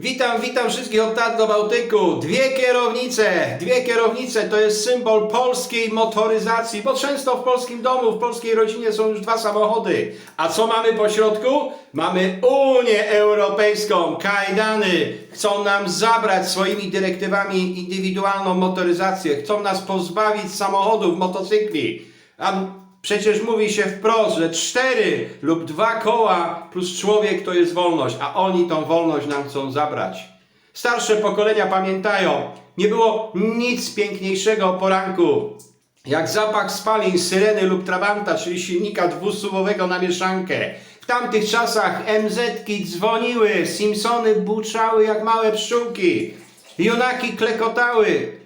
Witam, witam wszystkich od Tat do Bałtyku. Dwie kierownice, dwie kierownice to jest symbol polskiej motoryzacji, bo często w polskim domu, w polskiej rodzinie są już dwa samochody. A co mamy po środku? Mamy Unię Europejską, kajdany. Chcą nam zabrać swoimi dyrektywami indywidualną motoryzację. Chcą nas pozbawić samochodów, motocykli. A Przecież mówi się wprost, że cztery lub dwa koła plus człowiek to jest wolność, a oni tą wolność nam chcą zabrać. Starsze pokolenia pamiętają, nie było nic piękniejszego o poranku, jak zapach spalin, syreny lub trabanta, czyli silnika dwusuwowego na mieszankę. W tamtych czasach MZ-ki dzwoniły, Simpsony buczały jak małe pszczółki, junaki klekotały,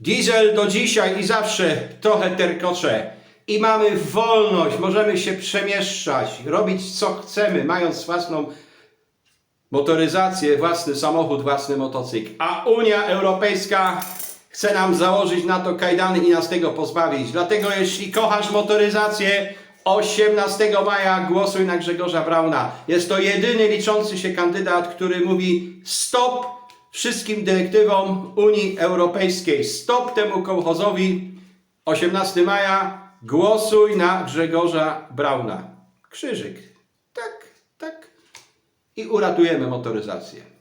Diesel do dzisiaj i zawsze trochę terkocze. I mamy wolność, możemy się przemieszczać, robić co chcemy, mając własną motoryzację, własny samochód, własny motocykl. A Unia Europejska chce nam założyć na to kajdany i nas tego pozbawić. Dlatego jeśli kochasz motoryzację, 18 maja głosuj na Grzegorza Brauna. Jest to jedyny liczący się kandydat, który mówi stop wszystkim dyrektywom Unii Europejskiej. Stop temu kołchozowi. 18 maja głosuj na Grzegorza Brauna. Krzyżyk. Tak, tak. I uratujemy motoryzację.